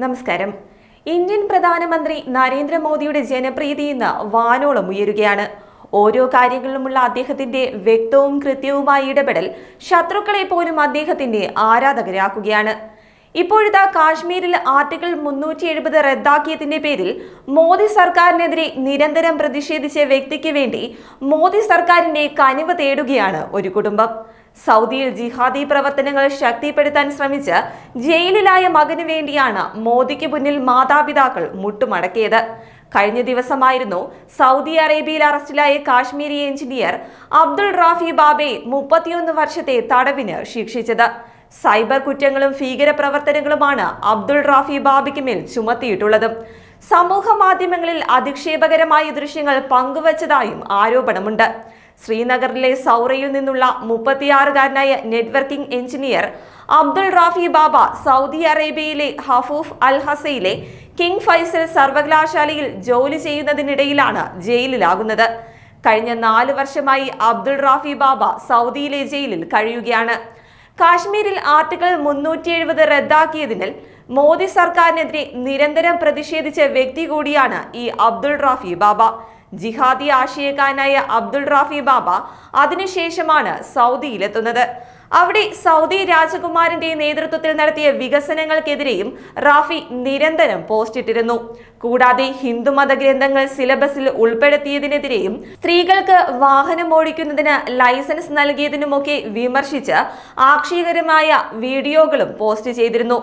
നമസ്കാരം. ഇന്ത്യൻ പ്രധാനമന്ത്രി നരേന്ദ്രമോദിയുടെ ജനപ്രീതി ഇന്ന് വാനോളം ഉയരുകയാണ്. ഓരോ കാര്യങ്ങളിലുമുള്ള അദ്ദേഹത്തിന്റെ വ്യക്തവും കൃത്യവുമായ ഇടപെടൽ ശത്രുക്കളെ പോലും അദ്ദേഹത്തിന്റെ ആരാധകരാക്കുകയാണ്. ഇപ്പോഴത്തെ കാശ്മീരിൽ ആർട്ടിക്കിൾ മുന്നൂറ്റി എഴുപത് റദ്ദാക്കിയതിന്റെ പേരിൽ മോദി സർക്കാരിനെതിരെ നിരന്തരം പ്രതിഷേധിച്ച വ്യക്തിക്ക് വേണ്ടി മോദി സർക്കാരിന്റെ കനിവ് തേടുകയാണ് ഒരു കുടുംബം. സൗദിയിൽ ജിഹാദി പ്രവർത്തനങ്ങൾ ശക്തിപ്പെടുത്താൻ ശ്രമിച്ച് ജയിലിലായ മകന് വേണ്ടിയാണ് മോദിക്ക് മുന്നിൽ മാതാപിതാക്കൾ മുട്ടുമടക്കിയത്. കഴിഞ്ഞ ദിവസമായിരുന്നു സൗദി അറേബ്യയിൽ അറസ്റ്റിലായ കാശ്മീരി എഞ്ചിനീയർ അബ്ദുൾ റാഫി ബാബയെ മുപ്പത്തിയൊന്ന് വർഷത്തെ തടവിന് ശിക്ഷിച്ചത്. സൈബർ കുറ്റങ്ങളും ഭീകര പ്രവർത്തനങ്ങളുമാണ് അബ്ദുൾ റാഫി ബാബയ്ക്ക് മേൽ ചുമത്തിയിട്ടുള്ളത്. സമൂഹ മാധ്യമങ്ങളിൽ അധിക്ഷേപകരമായ ദൃശ്യങ്ങൾ പങ്കുവച്ചതായും ആരോപണമുണ്ട്. ശ്രീനഗറിലെ സൗറയിൽ നിന്നുള്ള മുപ്പത്തിയാറുകാരനായ networking engineer Abdul Rafi Baba Saudi അറേബ്യയിലെ ഹഫൂഫ് അൽ ഹസയിലെ കിങ് ഫൈസൽ സർവകലാശാലയിൽ ജോലി ചെയ്യുന്നതിനിടയിലാണ് ജയിലിലാകുന്നത്. കഴിഞ്ഞ നാല് വർഷമായി അബ്ദുൾ റാഫി ബാബ സൗദിയിലെ ജയിലിൽ കഴിയുകയാണ്. കാശ്മീരിൽ ആർട്ടിക്കിൾ മുന്നൂറ്റി എഴുപത് റദ്ദാക്കിയതിനാൽ മോദി സർക്കാരിനെതിരെ നിരന്തരം പ്രതിഷേധിച്ച വ്യക്തി കൂടിയാണ് ഈ അബ്ദുൾ റാഫി ബാബ. ജിഹാദി ആശയക്കാരനായ അബ്ദുൾ റാഫി ബാബ അതിനുശേഷമാണ് സൗദിയിലെത്തുന്നത്. അവിടെ സൗദി രാജകുമാരന്റെ നേതൃത്വത്തിൽ നടത്തിയ വികസനങ്ങൾക്കെതിരെയും റാഫി നിരന്തരം പോസ്റ്റിട്ടിരുന്നു കൂടാതെ ഹിന്ദുമത ഗ്രന്ഥങ്ങൾ സിലബസിൽ ഉൾപ്പെടുത്തിയതിനെതിരെയും സ്ത്രീകൾക്ക് വാഹനം ഓടിക്കുന്നതിന് ലൈസൻസ് നൽകിയതിനുമൊക്കെ വിമർശിച്ച് ആക്ഷേപകരമായ വീഡിയോകളും പോസ്റ്റ് ചെയ്തിരുന്നു.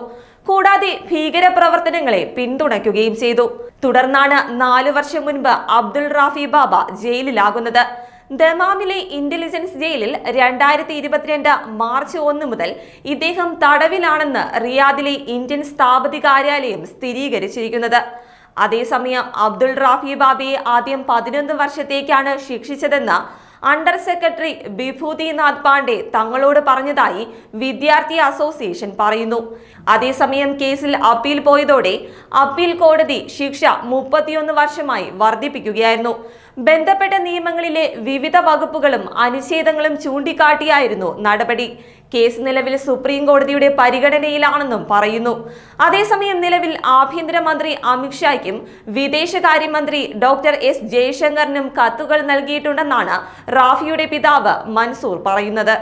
കൂടാതെ ഭീകര പ്രവർത്തനങ്ങളെ പിന്തുണയ്ക്കുകയും ചെയ്തു. തുടർന്നാണ് നാലു വർഷം മുൻപ് അബ്ദുൾ റാഫി ബാബ ജയിലിലാകുന്നത്. ദമാമിലെ ഇന്റലിജൻസ് ജയിലിൽ രണ്ടായിരത്തി ഇരുപത്തിരണ്ട് മാർച്ച് ഒന്ന് മുതൽ ഇദ്ദേഹം തടവിലാണെന്ന് റിയാദിലെ ഇന്ത്യൻ സ്ഥാപതി കാര്യാലയം സ്ഥിരീകരിച്ചിരിക്കുന്നത്. അതേസമയം അബ്ദുൾ റാഫി ബാബിയെ ആദ്യം പതിനൊന്ന് വർഷത്തേക്കാണ് ശിക്ഷിച്ചതെന്ന് അണ്ടർ സെക്രട്ടറി ബിഭൂതിനാഥ് പാണ്ഡെ തങ്ങളോട് പറഞ്ഞതായി വിദ്യാർത്ഥി അസോസിയേഷൻ പറയുന്നു. അതേസമയം കേസിൽ അപ്പീൽ പോയതോടെ അപ്പീൽ കോടതി ശിക്ഷ മുപ്പത്തിയൊന്ന് വർഷമായി വർദ്ധിപ്പിക്കുകയായിരുന്നു. ബന്ധപ്പെട്ട നിയമങ്ങളിലെ വിവിധ വകുപ്പുകളും അനുച്ഛേദങ്ങളും ചൂണ്ടിക്കാട്ടിയായിരുന്നു നടപടി. കേസ് നിലവിൽ സുപ്രീം കോടതിയുടെ പരിഗണനയിലാണെന്നും പറയുന്നു. അതേസമയം നിലവിൽ ആഭ്യന്തരമന്ത്രി അമിത്ഷായ്ക്കും വിദേശകാര്യമന്ത്രി ഡോക്ടർ എസ് ജയശങ്കറിനും കത്തുകൾ നൽകിയിട്ടുണ്ടെന്നാണ് റാഫിയുടെ പിതാവ് മൻസൂർ പറയുന്നത്.